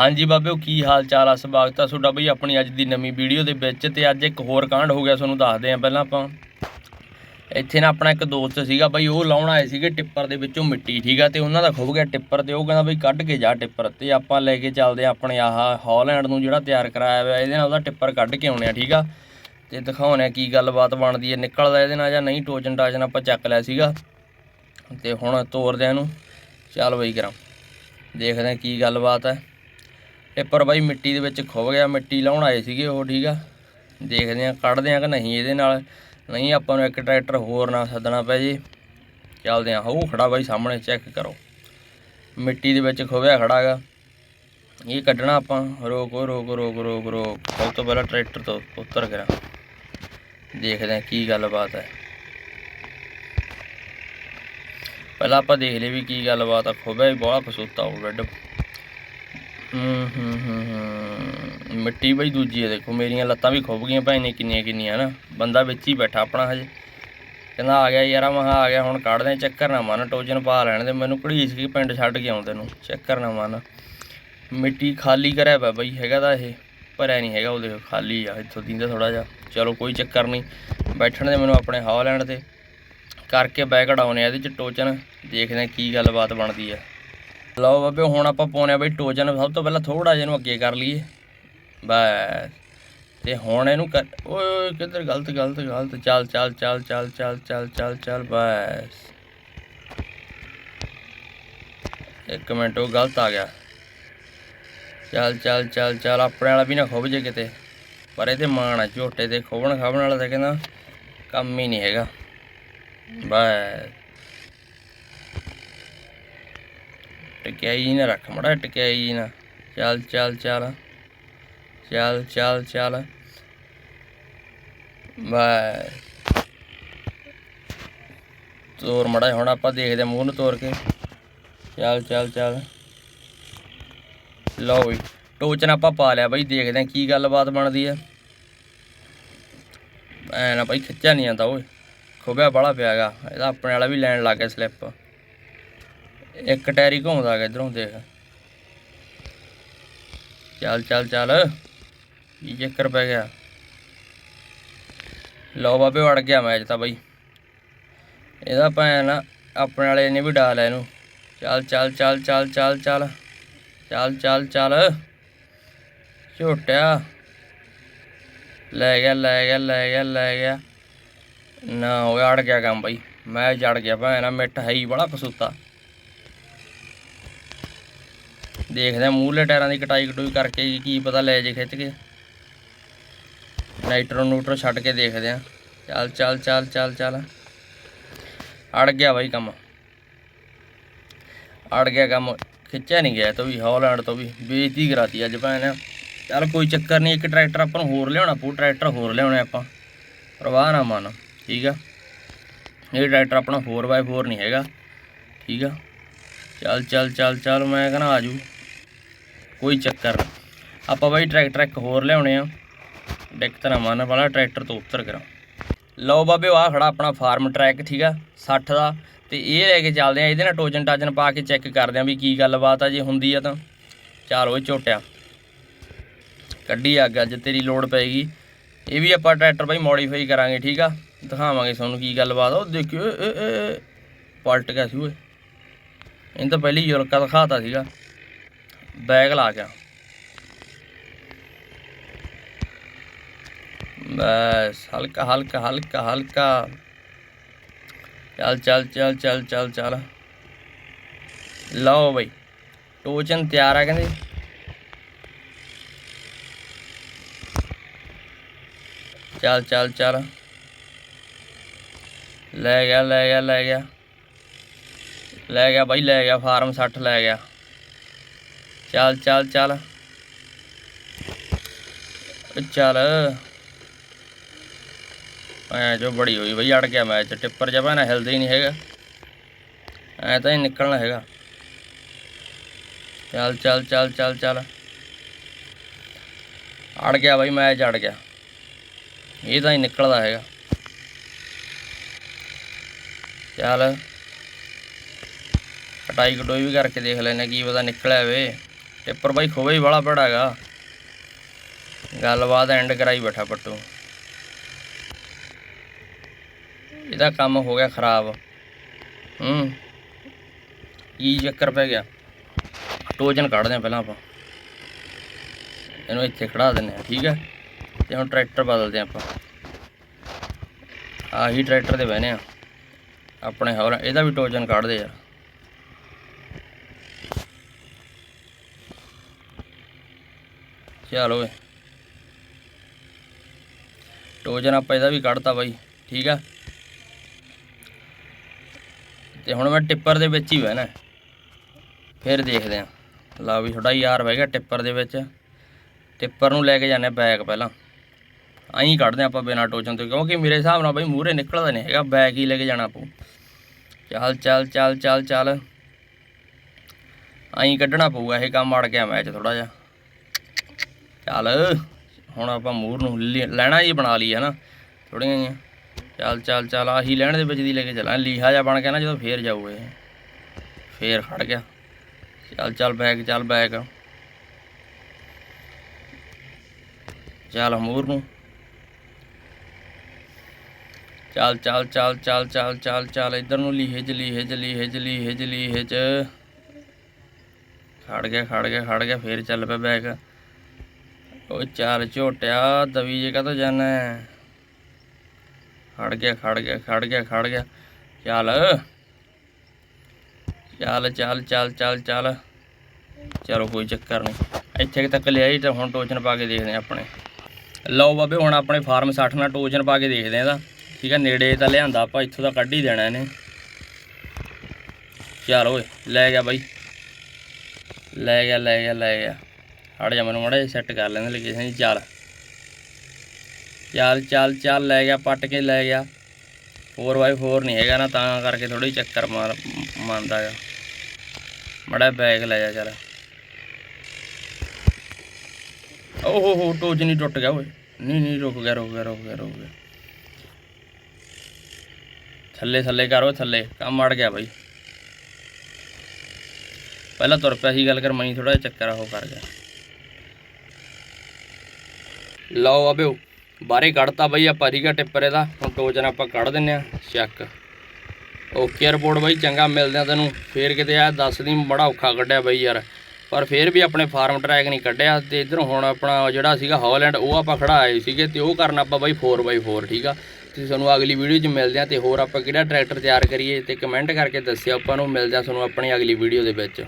ਹਾਂਜੀ ਬਾਬਿਓ, ਕੀ ਹਾਲ ਚਾਲ ਆ? ਸਵਾਗਤ ਆ ਤੁਹਾਡਾ ਬਈ ਆਪਣੀ ਅੱਜ ਦੀ ਨਵੀਂ ਵੀਡੀਓ ਦੇ ਵਿੱਚ ਤੇ ਅੱਜ ਇੱਕ ਹੋਰ ਕਾਂਡ ਹੋ ਗਿਆ, ਤੁਹਾਨੂੰ ਦੱਸਦੇ ਆ ਪਹਿਲਾਂ ਆਪਾਂ। ਇੱਥੇ ਨਾ ਆਪਣਾ ਇੱਕ ਦੋਸਤ ਸੀਗਾ ਬਈ, ਉਹ ਲਾਉਣ ਆਏ ਸੀਗੇ ਟਿੱਪਰ ਦੇ ਵਿੱਚੋਂ ਮਿੱਟੀ, ਠੀਕ ਆ? ਤੇ ਉਹਨਾਂ ਦਾ ਖੁੱਭ ਗਿਆ ਟਿੱਪਰ ਤੇ, ਉਹ ਕਹਿੰਦਾ ਬਈ ਕੱਢ ਕੇ ਜਾ ਟਿੱਪਰ ਤੇ, ਆਪਾਂ ਲੈ ਕੇ ਚੱਲਦੇ ਆ ਆਪਣੇ ਆਹ ਹਾਲੈਂਡ ਨੂੰ ਜਿਹੜਾ ਤਿਆਰ ਕਰਾਇਆ ਹੋਇਆ, ਇਹਦੇ ਨਾਲ ਉਹਦਾ ਟਿੱਪਰ ਕੱਢ ਕੇ ਆਉਣੇ ਆ, ਠੀਕ ਆ? ਤੇ ਦਿਖਾਉਣੇ ਆ ਕੀ ਗੱਲਬਾਤ ਬਣਦੀ ਹੈ, ਨਿਕਲਦਾ ਇਹਦੇ ਨਾਲ ਜਾਂ ਨਹੀਂ, ਟੋਚਨ ਟਾਚਨ ਆਪਾਂ ਚੱਕ ਲਿਆ ਸੀਗਾ। ਤੇ ਹੁਣ ਤੋਰਦੇ ਆ ਇਹਨੂੰ। ਚੱਲ ਬਈ ਕਰਾਂ। ਦੇਖਦੇ ਆ ਕੀ ਗੱਲਬਾਤ ਹੈ। ਪੇਪਰ ਬਾਈ ਮਿੱਟੀ ਦੇ ਵਿੱਚ ਖੁੱਭ ਗਿਆ, ਮਿੱਟੀ ਲਾਉਣ ਆਏ ਸੀਗੇ ਉਹ, ਠੀਕ ਆ। ਦੇਖਦੇ ਆ ਕੱਢਦੇ ਆ ਕਿ ਨਹੀਂ ਇਹਦੇ ਨਾਲ। ਨਹੀਂ, ਆਪਾਂ ਨੂੰ ਇੱਕ ਟਰੈਕਟਰ ਹੋਰ ਨਾ ਸੱਦਣਾ ਪੈ ਜੇ। ਚੱਲਦੇ ਆ ਉਹ ਖੜਾ ਬਾਈ ਸਾਹਮਣੇ ਚੈੱਕ ਕਰੋ। ਮਿੱਟੀ ਦੇ ਵਿੱਚ ਖੁੱਭਿਆ ਖੜਾ ਗਾ ਇਹ ਕੱਢਣਾ ਆਪਾਂ। ਰੋਕੋ ਰੋਕੋ, ਰੋਕ ਰੋਕ ਰੋਕ। ਸਭ ਤੋਂ ਪਹਿਲਾਂ ਟਰੈਕਟਰ ਤੋਂ ਉਤਰ ਕਰਾਂ। ਦੇਖਦੇ ਆ ਕੀ ਗੱਲਬਾਤ ਹੈ। ਪਹਿਲਾਂ ਆਪਾਂ ਦੇਖ ਲਈ ਵੀ ਕੀ ਗੱਲਬਾਤ ਆ। ਖੋਬਿਆ ਵੀ ਬਹੁਤ ਕਸੂਤਾ ਉਹ ਬੈੱਡ ਹੂੰ ਹੂੰ ਹੂੰ ਹੂੰ। ਮਿੱਟੀ ਬਈ ਦੂਜੀ ਹੈ ਦੇਖੋ, ਮੇਰੀਆਂ ਲੱਤਾਂ ਵੀ ਖੁੱਭ ਗਈਆਂ ਭਾਈ ਨੇ ਕਿੰਨੀਆਂ ਕਿੰਨੀਆਂ ਨਾ। ਬੰਦਾ ਵਿੱਚ ਹੀ ਬੈਠਾ ਆਪਣਾ ਹਜੇ। ਕਹਿੰਦਾ ਆ ਗਿਆ ਯਾਰਾ ਮਹਾ ਆ ਗਿਆ, ਹੁਣ ਕੱਢਦੇ ਚੱਕਰ ਨਾ ਮਨ, ਟੋਜਨ ਪਾ ਲੈਣ ਦੇ। ਮੈਨੂੰ ਘੜੀਸ ਕੇ ਪਿੰਡ ਛੱਡ ਕੇ ਆਉਂਦੇ ਨੂੰ, ਚੱਕਰ ਨਾ ਮਨ। ਮਿੱਟੀ ਖਾਲੀ ਕਰਿਆ ਪਿਆ ਬਈ, ਹੈਗਾ ਤਾਂ ਇਹ, ਭਰਿਆ ਨਹੀਂ ਹੈਗਾ ਉਹ ਦੇਖੋ ਖਾਲੀ ਆ, ਇੱਥੋਂ ਦੀਂਦਾ ਥੋੜਾ ਜਿਹਾ। ਚਲੋ, ਕੋਈ ਚੱਕਰ ਨਹੀਂ। ਬੈਠਣ ਦੇ ਮੈਨੂੰ ਆਪਣੇ ਹਾਲੈਂਡ ਤੇ ਕਰਕੇ ਬੈ ਕਢਾਉਨੇ ਆ ਇਹਦੇ ਚ ਟੋਚਨ, ਦੇਖਦੇ ਆ ਕੀ ਗੱਲਬਾਤ ਬਣਦੀ ਆ। ਲਓ ਬਾਬੇ ਹੁਣ ਆਪਾਂ ਪਾਉਣੇ ਆ ਬਈ ਟੋਜਨ ਸਭ ਤੋਂ ਪਹਿਲਾਂ ਥੋੜਾ ਜਿਹਾ ਇਹਨੂੰ ਅੱਗੇ ਕਰ ਲਈਏ ਬਸ ਤੇ ਹੁਣ ਇਹਨੂੰ ਕਰ ਓਏ ਕਿੱਧਰ ਗਲਤ ਗਲਤ ਗਲਤ ਚੱਲ ਚੱਲ ਚੱਲ ਚੱਲ ਚੱਲ ਚੱਲ ਚੱਲ ਚੱਲ ਬਸ ਇੱਕ ਮਿੰਟ ਉਹ ਗਲਤ ਆ ਗਿਆ ਚੱਲ ਚੱਲ ਚੱਲ ਚੱਲ ਆਪਣੇ ਵਾਲਾ ਵੀ ਨਾ ਖੁੱਭ ਜੇ ਕਿਤੇ ਪਰ ਇਹ ਇਹਦੇ ਮਾਣ ਆ ਝੋਟੇ ਤੇ ਖੋਬਣ ਖਾਬਣ ਵਾਲਾ ਤਾਂ ਕਹਿੰਦਾ ਕੰਮ ਹੀ ਨਹੀਂ ਹੈਗਾ ਬਸ ਟਕਿਆਈ ਨਾ, ਰੱਖ ਮੜਾ ਟਕਿਆਈ ਜੀ ਨਾ। ਚੱਲ ਚੱਲ ਚੱਲ। ਚੱਲ ਚੱਲ ਚੱਲ। ਬਸ। ਤੋਰ ਮੜਾ, ਹੁਣ ਆਪਾਂ ਦੇਖਦੇ ਹਾਂ ਮੂੰਹ ਨੂੰ ਤੋਰ ਕੇ। ਚੱਲ ਚੱਲ ਚੱਲ। ਲਓ ਬਈ, ਟੋਚਨ ਆਪਾਂ ਪਾ ਲਿਆ ਬਾਈ, ਦੇਖਦੇ ਹਾਂ ਕੀ ਗੱਲਬਾਤ ਬਣਦੀ ਹੈ ਐ ਨਾ ਬਈ, ਖਿੱਚਿਆ ਨਹੀਂ ਜਾਂਦਾ, ਓਏ। ਖੁੱਬਿਆ ਬੜਾ ਪਿਆਗਾ ਇਹਦਾ ਆਪਣੇ ਵਾਲਾ ਵੀ ਲੈਣ ਲੱਗ ਗਿਆ ਸਲਿੱਪ ਇੱਕ ਟੈਰੀ ਘੁੰਮਦਾ ਗਾ ਇਧਰੋਂ ਦੇਖ। ਚੱਲ ਚੱਲ ਚੱਲ। ਕੀ ਚੱਕਰ ਪੈ ਗਿਆ? ਲਓ ਬਾਬੇ, ਵੜ ਗਿਆ ਮੈਚ ਤਾਂ ਬਾਈ। ਇਹਦਾ ਭੈਣ ਆਪਣੇ ਵਾਲੇ ਨੇ ਵੀ ਡਾਲਿਆ ਇਹਨੂੰ। ਚੱਲ ਚੱਲ ਚੱਲ ਚੱਲ ਚੱਲ ਚੱਲ। ਚੱਲ ਚੱਲ ਚੱਲ। ਝੋਟਿਆ। ਲੈ ਗਿਆ ਲੈ ਗਿਆ ਲੈ ਗਿਆ ਲੈ ਗਿਆ। ਨਾ, ਉਹ ਅੜ ਗਿਆ ਕੰਮ ਬਈ। ਮੈਂ ਜੜ ਗਿਆ ਭੈਣਾ ਮਿੱਟ ਹੈ ਹੀ ਬੜਾ ਕਸੂਤਾ। ਦੇਖਦੇ ਆ ਮੂਹਲੇ ਟਾਇਰਾਂ ਦੀ ਕਟਾਈ ਕਟੂਈ ਕਰਕੇ ਜੀ, ਕੀ ਪਤਾ ਲੈ ਜੇ ਖਿੱਚ ਕੇ। ਨਾਈਟਰੋ ਨੂਟਰੋ ਛੱਡ ਕੇ ਦੇਖਦੇ ਆ ਚੱਲ ਚੱਲ ਚੱਲ ਚੱਲ ਚੱਲ। ਅੜ ਗਿਆ ਬਾਈ ਕੰਮ। ਅੜ ਗਿਆ ਕੰਮ। ਖਿੱਚਿਆ ਨਹੀਂ ਗਿਆ ਤੋਂ ਵੀ, ਹੌਲੈਂਡ ਤੋਂ ਵੀ। ਬੇਇੱਜ਼ਤੀ ਕਰਾਤੀ ਅੱਜ ਭੈਣ ਚੱਲ ਕੋਈ ਚੱਕਰ ਨਹੀਂ, ਇੱਕ ਟਰੈਕਟਰ ਆਪਾਂ ਨੂੰ ਹੋਰ ਲਿਆਉਣਾ ਪਊ, ਟਰੈਕਟਰ ਹੋਰ ਲਿਆਉਣੇ ਆਪਾਂ। ਪਰਵਾਹ ਨਾ ਮਨ, ਠੀਕ ਆ? ਇਹ ਟਰੈਕਟਰ ਆਪਣਾ 4x4 ਨਹੀਂ ਹੈਗਾ, ਠੀਕ ਆ? ਚੱਲ ਚੱਲ ਚੱਲ ਚੱਲ, ਮੈਂ ਕਹਿੰਦਾ ਆਜੂ ਕੋਈ ਚੱਕਰ ਨਹੀਂ ਆਪਾਂ ਬਾਈ ਟਰੈਕਟਰ ਇੱਕ ਹੋਰ ਲਿਆਉਣੇ ਆ। ਦਿੱਕਤ ਨਾ ਮੰਨ ਵਾਲਾ ਟਰੈਕਟਰ ਤੋਂ ਉਤਰ ਕਰਾਂ। ਲਓ ਬਾਬੇ ਆ ਖੜਾ ਆਪਣਾ ਫਾਰਮ ਟਰੈਕ, ਠੀਕ ਆ? 60 ਦਾ। ਤੇ ਇਹ ਲੈ ਕੇ ਚੱਲਦੇ ਆ, ਇਹਦੇ ਨਾਲ ਟੋਜਨ ਟਾਜਨ ਪਾ ਕੇ ਚੈੱਕ ਕਰਦੇ ਆ ਵੀ ਕੀ ਗੱਲਬਾਤ ਆ, ਜੇ ਹੁੰਦੀ ਆ ਤਾਂ। ਚੱਲ ਓਏ ਝੋਟਿਆ। ਕੱਢੀ ਅੱਗ, ਅੱਜ ਤੇਰੀ ਲੋੜ ਪੈਗੀ ਇਹ ਵੀ ਆਪਾਂ ਟਰੈਕਟਰ ਬਾਈ ਮੋਡੀਫਾਈ ਕਰਾਂਗੇ, ਠੀਕ ਆ? ਦਿਖਾਵਾਂਗੇ ਤੁਹਾਨੂੰ ਕੀ ਗੱਲਬਾਤ ਆ। ਉਹ ਦੇਖਿਓ ਪਲਟ ਗਿਆ ਸੀ ਓਏ। ਇਹਨੂੰ ਤਾਂ ਪਹਿਲੀ ਯੁਲਕਾ ਦਿਖਾਤਾ ਸੀਗਾ। ਬੈਗ ਲਾ ਗਿਆ ਬਸ, ਹਲਕਾ ਹਲਕਾ ਹਲਕਾ ਹਲਕਾ। ਚੱਲ ਚੱਲ ਚੱਲ ਚੱਲ ਚੱਲ ਚੱਲ। ਲਓ ਬਈ, ਟੋਚਨ ਤਿਆਰ ਆ ਕਹਿੰਦੇ। ਚੱਲ ਚੱਲ ਚੱਲ। ਲੈ ਗਿਆ ਲੈ ਗਿਆ ਲੈ ਗਿਆ। ਲੈ ਗਿਆ ਬਾਈ, ਲੈ ਗਿਆ, ਫਾਰਮ 60 ਲੈ ਗਿਆ। ਚੱਲ ਚੱਲ ਚੱਲ। ਚੱਲ। ਐ ਜੋ ਬੜੀ ਹੋਈ ਬਈ, ਅੜ ਗਿਆ ਮੈਚ ਟਿੱਪਰ ਜਬਾ ਨਾ ਹਿਲਦਾ ਹੀ ਨਹੀਂ ਹੈਗਾ। ਐ ਤਾਂ ਹੀ ਨਿਕਲਣਾ ਹੈਗਾ। ਚੱਲ ਚੱਲ ਚੱਲ ਚੱਲ ਚੱਲ। ਅੜ ਗਿਆ ਬਾਈ ਮੈਚ ਅੜ ਗਿਆ। ਇਹ ਤਾਂ ਹੀ ਨਿਕਲਦਾ ਹੈਗਾ। ਚੱਲ। ਕਟਾਈ ਕਟੋਈ ਵੀ ਕਰਕੇ ਦੇਖ ਲੈਨੇ ਕੀ ਪਤਾ ਨਿਕਲਿਆ ਵੇ ਟਿੱਪਰ ਬਾਈ ਖੋਵੇ ਹੀ ਵਾਲਾ ਭੜਾ ਹੈਗਾ। ਗੱਲਬਾਤ ਐਂਡ ਕਰਾਈ ਬੈਠਾ ਪੱਟੂ। ਇਹਦਾ ਕੰਮ ਹੋ ਗਿਆ ਖਰਾਬ। ਹੂੰ। ਕੀ ਚੱਕਰ ਪੈ ਗਿਆ? ਟੋਜਨ ਕੱਢਦੇ ਆ ਪਹਿਲਾਂ ਆਪਾਂ। ਇਹਨੂੰ ਇੱਥੇ ਖੜਾ ਦਿੰਦੇ ਆ ਠੀਕ ਹੈ? ਤੇ ਹੁਣ ਟਰੈਕਟਰ ਬਦਲਦੇ ਆ ਆਪਾਂ। ਆਹੀ ਟਰੈਕਟਰ 'ਤੇ ਬਹਿਨੇ ਆ ਆਪਣੇ ਹੋਰ, ਇਹਦਾ ਵੀ ਟੋਜਨ ਕੱਢਦੇ ਯਾਰ ਚੱਲ ਓਏ ਟੋਜਨ ਆਪਾਂ ਇਹਦਾ ਵੀ ਕੱਢਤਾ ਬਾਈ, ਠੀਕ ਆ? ਤੇ ਹੁਣ ਮੈਂ ਟਿੱਪਰ ਦੇ ਵਿੱਚ ਹੀ ਬਹਿਣਾ ਫਿਰ ਦੇਖਦੇ ਆ ਲਾ ਵੀ ਥੋੜਾ ਯਾਰ ਬਹਿ ਗਿਆ ਟਿੱਪਰ ਦੇ ਵਿੱਚ। ਟਿੱਪਰ ਨੂੰ ਲੈ ਕੇ ਜਾਂਦੇ ਬੈਗ ਪਹਿਲਾਂ। ਆਈ ਕੱਢਦੇ ਆਪਾਂ ਬਿਨਾਂ ਟੋਚਨ ਤੋਂ, ਕਿਉਂਕਿ ਮੇਰੇ ਹਿਸਾਬ ਨਾਲ ਬਈ ਮੂਹਰੇ ਨਿਕਲਦਾ ਨਹੀਂ ਹੈਗਾ, ਬੈਗ ਹੀ ਲੈ ਕੇ ਜਾਣਾ ਪਊ। ਚੱਲ ਚੱਲ ਚੱਲ ਚੱਲ ਚੱਲ। ਆਈ ਕੱਢਣਾ ਪਊਗਾ ਇਹ ਕੰਮ, ਅੜ ਗਿਆ ਮੈਚ ਥੋੜਾ ਜਿਹਾ। ਚੱਲ, ਹੁਣ ਆਪਾਂ ਮੂਰ ਨੂੰ ਲੈਣਾ ਜੀ ਬਣਾ ਲਈ ਹੈ ਨਾ ਥੋੜੀਆਂ ਜਿਹੀਆਂ। ਚੱਲ ਚੱਲ ਚੱਲ, ਆਹੀ ਲੈਣ ਦੇ ਵਿੱਚ ਦੀ ਲੈ ਕੇ ਚੱਲਾਂ। ਲੀਹਾ ਜਿਹਾ ਬਣ ਗਿਆ ਨਾ, ਜਦੋਂ ਫੇਰ ਜਾਊ ਇਹ। ਫੇਰ ਖੜ ਗਿਆ। ਚੱਲ ਚੱਲ, ਬੈਗ ਚੱਲ ਬੈਗ। ਚੱਲ ਮੂਰ ਨੂੰ। ਚੱਲ ਚੱਲ ਚੱਲ ਚੱਲ ਚੱਲ ਚੱਲ ਚੱਲ, ਇਧਰ ਨੂੰ ਲੀਹੇ ਚ ਲੀਹੇ ਚ ਲੀਹੇ ਚ ਲੀਹੇ ਚ ਲੀਹੇ ਚ। ਖੜ ਗਿਆ ਖੜ ਗਿਆ ਖੜ ਗਿਆ, ਫੇਰ ਚੱਲ ਪਿਆ ਬੈਗ। ਉਹ ਚੱਲ ਝੋਟਿਆ, ਦਵੀ ਜੇ ਕਦੋਂ ਜਾਣਾ ਖੜ ਗਿਆ ਖੜ ਗਿਆ ਖੜ ਗਿਆ ਖੜ ਗਿਆ। ਚੱਲ। ਚੱਲ ਚੱਲ ਚੱਲ ਚੱਲ ਚੱਲ। ਚਲੋ ਕੋਈ ਚੱਕਰ ਨਹੀਂ। ਇੱਥੇ ਕੁ ਤੱਕ ਲਿਆਈ ਤਾਂ ਹੁਣ ਟੋਚਨ ਪਾ ਕੇ ਦੇਖਦੇ ਹਾਂ ਆਪਣੇ। ਲਓ ਬਾਬੇ, ਹੁਣ ਆਪਣੇ ਫਾਰਮ 60 ਨਾਲ ਟੋਚਨ ਪਾ ਕੇ ਦੇਖਦੇ ਹਾਂ ਇਹਦਾ। ਠੀਕ ਹੈ ਨੇੜੇ ਤਾਂ ਲਿਆਂਦਾ ਆਪਾਂ, ਇੱਥੋਂ ਦਾ ਕੱਢ ਹੀ ਦੇਣਾ ਇਹਨੇ। ਚੱਲ ਓਏ, ਲੈ ਗਿਆ ਬਾਈ। ਲੈ ਗਿਆ ਲੈ ਗਿਆ ਲੈ ਗਿਆ। ਹਟ ਜਾ ਮੈਨੂੰ ਮੜਾ ਸੈੱਟ ਕਰ ਲੈਂਦੇ ਲੋਕੇਸ਼ਨ ਜੀ ਚੱਲ। ਚੱਲ ਚੱਲ ਚੱਲ, ਲੈ ਗਿਆ, ਪੱਟ ਕੇ ਲੈ ਗਿਆ। 4x4 ਨਹੀਂ ਹੈਗਾ ਨਾ, ਤਾਂ ਕਰਕੇ ਥੋੜੀ ਚੱਕਰ ਮਾਰ, ਮੰਨਦਾ ਆ ਮੜਾ ਬੈਗ ਲੈ ਜਾ, ਚੱਲ। ਓਹ ਹੋ ਟੋਜ ਨਹੀਂ ਟੁੱਟ ਗਿਆ, ਓਏ। ਨਹੀਂ ਨਹੀਂ, ਰੁਕ ਗਿਆ ਰੁਕ ਗਿਆ ਰੁਕ ਗਿਆ ਰੁਕ ਗਿਆ। ਥੱਲੇ ਥੱਲੇ ਕਰੋ ਥੱਲੇ। ਕੰਮ ਅੜ ਗਿਆ ਬਾਈ। ਪਹਿਲਾਂ ਤੁਰ ਪਿਆ ਸੀ, ਗੱਲ ਕਰ ਮਣੀ ਥੋੜਾ ਜਿਹਾ ਚੱਕਰ ਆ ਉਹ ਕਰ ਗਿਆ। ਲਓ ਆਬਿਓ ਬਾਹਰੇ ਕੱਢਤਾ ਬਈ ਆਪਾਂ ਰੀਗਾ ਟਿੱਪਰ ਇਹਦਾ ਹੁਣ ਟੋਚਨ ਆਪਾਂ ਕੱਢ ਦਿੰਨੇ ਆ ਚੱਕ ਓਕੇ ਰਿਪੋਰਟ ਬਾਈ, ਚੰਗਾ ਮਿਲਦੇ ਆ ਤੈਨੂੰ, ਫੇਰ ਕਿਤੇ ਆ ਦੱਸ ਦੀ, ਬੜਾ ਔਖਾ ਕੱਢਿਆ ਬਈ ਯਾਰ। ਪਰ ਫੇਰ ਵੀ ਆਪਣੇ ਫਾਰਮ ਟਰੈਕ ਨਹੀਂ ਕੱਢਿਆ, ਤੇ ਇਧਰ ਹੁਣ ਆਪਣਾ ਜਿਹੜਾ ਸੀਗਾ ਹੌਲੈਂਡ, ਉਹ ਆਪਾਂ ਖੜਾਏ ਸੀਗੇ, ਤੇ ਉਹ ਕਰਨਾ ਆਪਾਂ ਬਾਈ 4x4 ਠੀਕ ਆ? ਤੇ ਤੁਹਾਨੂੰ ਅਗਲੀ ਵੀਡੀਓ 'ਚ ਮਿਲਦੇ ਆ, ਤੇ ਹੋਰ ਆਪਾਂ ਕਿਹੜਾ ਟਰੈਕਟਰ ਤਿਆਰ ਕਰੀਏ, ਤੇ ਕਮੈਂਟ ਕਰਕੇ ਦੱਸਿਓ ਆਪਾਂ ਨੂੰ, ਮਿਲਦੇ ਆ ਤੁਹਾਨੂੰ ਆਪਣੀ ਅਗਲੀ ਵੀਡੀਓ ਦੇ ਵਿੱਚ।